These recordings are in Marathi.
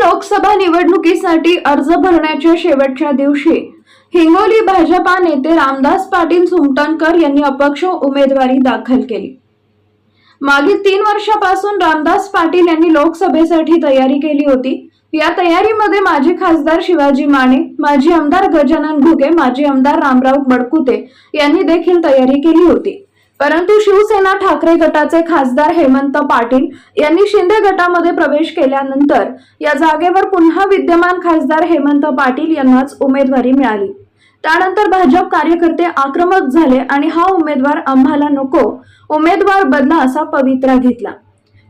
लोकसभा निवडणुकीसाठी अर्ज भरण्याच्या शेवटच्या दिवशी हिंगोली भाजपा नेते रामदास पाटील सुमटणकर यांनी अपक्ष उमेदवारी दाखल केली. मागील तीन वर्षापासून रामदास पाटील यांनी लोकसभेसाठी तयारी केली होती. या तयारीमध्ये माजी खासदार शिवाजी माने माजी आमदार गजानन घुगे माजी आमदार रामराव बडकुते यांनी देखील तयारी केली होती. परंतु शिवसेना ठाकरे गटाचे खासदार हेमंत पाटील यांनी शिंदे गटामध्ये प्रवेश केल्यानंतर या जागेवर पुन्हा विद्यमान खासदार हेमंत पाटील यांनाच उमेदवारी मिळाली. त्यानंतर भाजप कार्यकर्ते आक्रमक झाले आणि हा उमेदवार आम्हाला नको उमेदवार बदला असा पवित्रा घेतला.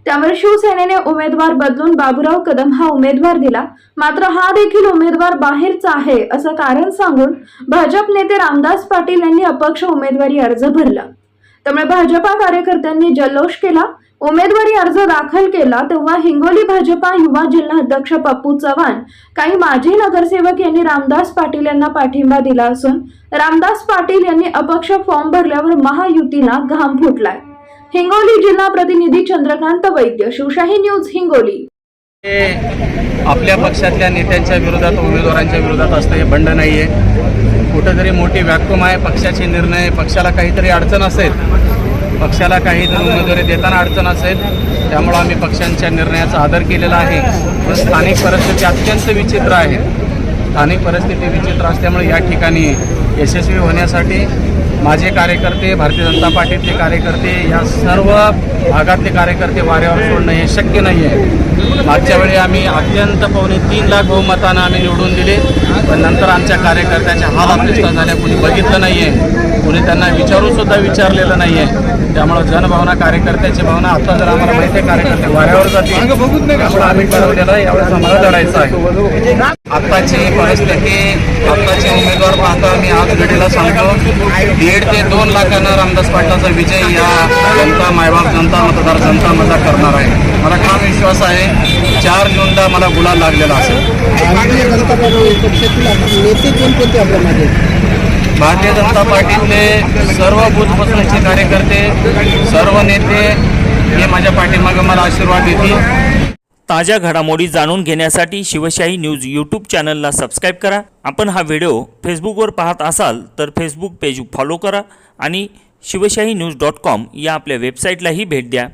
त्यामुळे शिवसेनेने उमेदवार बदलून बाबुराव कदम हा उमेदवार दिला. मात्र हा देखील उमेदवार बाहेरचा आहे असं कारण सांगून भाजप नेते रामदास पाटील यांनी अपक्ष उमेदवारी अर्ज भरला. त्यामुळे भाजपा कार्यकर्त्यांनी जल्लोष केला. उमेदवारी अर्ज दाखल केला तेव्हा हिंगोली भाजपा युवा जिल्हा अध्यक्ष पप्पू चव्हाण काही माजी नगरसेवक यांनी रामदास पाटील यांना पाठिंबा दिला असून रामदास पाटील यांनी अपक्ष फॉर्म भरल्यावर महायुतीला घाम फुटलाय. हिंगोली जिल्हा प्रतिनिधी चंद्रकांत वैद्य शिवशाही न्यूज हिंगोली. आपल्या पक्षातल्या नेत्यांच्या विरोधात उमेदवारांच्या विरोधात असतं हे बंड नाहीये. कुठंतरी मोठी व्याक्युम आहे पक्षाचे निर्णय पक्षाला काहीतरी अडचण असेल पक्षाला काहीतरी उमेदवारी देताना अडचण असेल त्यामुळं आम्ही पक्षांच्या निर्णयाचा आदर केलेला आहे. पण स्थानिक परिस्थिती अत्यंत विचित्र आहे. स्थानिक परिस्थिती विचित्र असल्यामुळे या ठिकाणी यशस्वी होण्यासाठी माझे कार्यकर्ते भारतीय जनता पार्टीतले कार्यकर्ते या सर्व भागातले कार्यकर्ते वाऱ्यावर सोडणं हे शक्य नाही आहे. मागच्या वेळी आम्ही अत्यंत पावणे तीन लाख बहुमतानं आम्ही निवडून दिले पण नंतर आमच्या कार्यकर्त्यांच्या हाल अपेक्षा झाल्या कुणी बघितलं नाही आहे कुणी त्यांना विचारून सुद्धा विचारलेलं नाही आहे त्यामुळं जनभावना कार्यकर्त्याची भावना आता जर आम्हाला माहिती आहे कार्यकर्ते वाऱ्यावर त्यामुळे आम्ही ठरवलेलं आहे यावेळेस आम्हाला लढायचं आहे. आत्ताची परिस्थिती आत्ताचे उमेदवार पाहता मी आज घडीला सांगतो दीड ते दोन लाखांना रामदास पाटलाचा विजय या जनता मायबाप जनता मतदार जनता माझा करणार आहे. मला ठाम विश्वास आहे चार जूनला मला गुलाल लागलेला असेल. भारतीय जनता पार्टी पक्षातील नेते कोणकोणते आपल्या मागे भारतीय जनता पार्टीतले सर्व बूथपासूनचे कार्यकर्ते सर्व नेते हे माझ्या पाठीमागे मला आशीर्वाद देतील. ताज्या घडामोडी जाणून घेण्यासाठी शिवशाही न्यूज यूट्यूब चॅनलला सबस्क्राईब करा. आपण हा व्हिडिओ फेसबुकवर पाहत असाल तर फेसबुक पेज फॉलो करा आणि शिवशाही न्यूज डॉट कॉम या आपल्या वेबसाईटलाही भेट द्या.